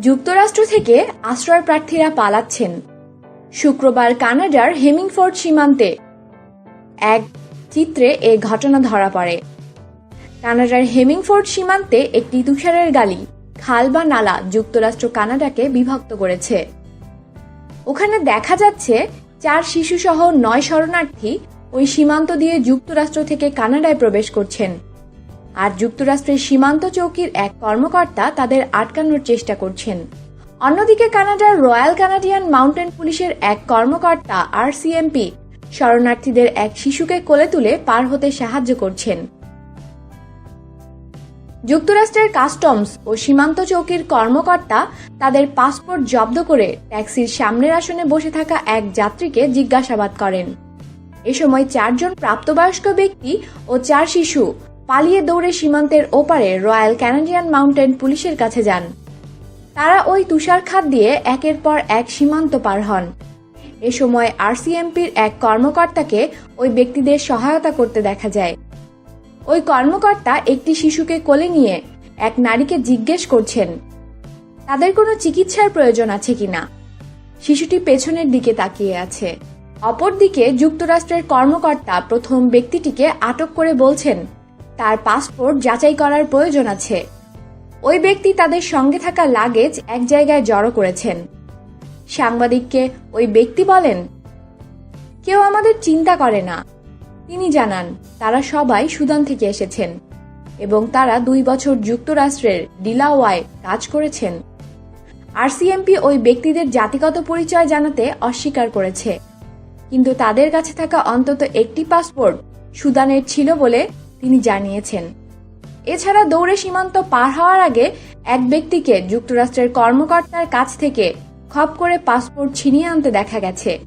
যুক্তরাষ্ট্র থেকে আশ্রয় প্রার্থীরা পালাচ্ছেন। শুক্রবার কানাডার হেমিংফোর্ড সীমান্তে এক চিত্রে এ ঘটনা ধরা পড়ে। কানাডার হেমিংফোর্ড সীমান্তে একটি তুষারের গালি, খাল বা নালা যুক্তরাষ্ট্র কানাডাকে বিভক্ত করেছে। ওখানে দেখা যাচ্ছে চার শিশুসহ নয় শরণার্থী ওই সীমান্ত দিয়ে যুক্তরাষ্ট্র থেকে কানাডায় প্রবেশ করছেন। আর যুক্তরাষ্ট্রের সীমান্ত চৌকির এক কর্মকর্তা তাদের আটকানোর চেষ্টা করছেন। অন্যদিকে কানাডার রয়্যাল কানাডিয়ান মাউন্টেন পুলিশের এক কর্মকর্তা আর সিএমপি শরণার্থীদের এক শিশুকে কোলে তুলে পার হতে সাহায্য করছেন। যুক্তরাষ্ট্রের কাস্টমস ও সীমান্ত চৌকির কর্মকর্তা তাদের পাসপোর্ট জব্দ করে ট্যাক্সির সামনের আসনে বসে থাকা এক যাত্রীকে জিজ্ঞাসাবাদ করেন। এ সময় চারজন প্রাপ্তবয়স্ক ব্যক্তি ও চার শিশু পালিয়ে দৌড়ে সীমান্তের ওপারে রয়্যাল ক্যানাডিয়ান মাউন্টেন পুলিশের কাছে যান। তারা ওই তুষারখাত দিয়ে একের পর এক সীমান্ত পার হন। এ সময় আরসিএমপির এক কর্মকর্তাকে ওই ব্যক্তিদের সহায়তা করতে দেখা যায়। ওই কর্মকর্তা একটি শিশুকে কোলে নিয়ে এক নারীকে জিজ্ঞেস করছেন, তাদের কোনো চিকিৎসার প্রয়োজন আছে কিনা শিশুটি পেছনের দিকে তাকিয়ে আছে। অপরদিকে যুক্তরাষ্ট্রের কর্মকর্তা প্রথম ব্যক্তিটিকে আটক করে বলছেন তার পাসপোর্ট যাচাই করার প্রয়োজন আছে। ওই ব্যক্তি তাদের সঙ্গে থাকা লাগেজ এক জায়গায় জড়ো করেছেন। সাংবাদিককে ওই ব্যক্তি বলেন, কেউ আমাদের চিন্তা করে না। তিনি জানান, তারা সবাই সুদান থেকে এসেছেন এবং তারা দুই বছর যুক্তরাষ্ট্রের ডিলাওয়ায় কাজ করেছেন। আরসিএমপি ওই ব্যক্তিদের জাতিগত পরিচয় জানাতে অস্বীকার করেছে। কিন্তু তাদের কাছে থাকা অন্তত একটি পাসপোর্ট সুদানের ছিল বলে তিনি জানিয়েছেন। এছাড়া দৌড়ে সীমান্ত পার হওয়ার আগে এক ব্যক্তিকে যুক্তরাষ্ট্রের কর্মকর্তার কাছ থেকে খপ করে পাসপোর্ট ছিনিয়ে আনতে দেখা গেছে।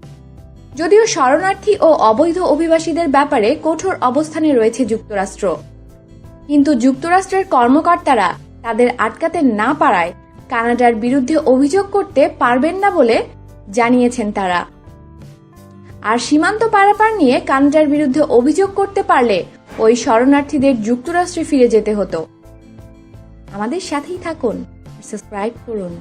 যদিও শরণার্থী ও অবৈধ অভিবাসীদের ব্যাপারে কঠোর অবস্থানে রয়েছে যুক্তরাষ্ট্র। কিন্তু যুক্তরাষ্ট্রের কর্মকর্তারা তাদের আটকাতে না পারায় কানাডার বিরুদ্ধে অভিযোগ করতে পারবেন না বলে জানিয়েছেন তারা। আর সীমান্ত পারাপার নিয়ে কানাডার বিরুদ্ধে অভিযোগ করতে পারলে ওই শরণার্থীদের যুক্তরাষ্ট্রে ফিরে যেতে হতো। আমাদের সাথেই থাকুন। সাবস্ক্রাইব করুন।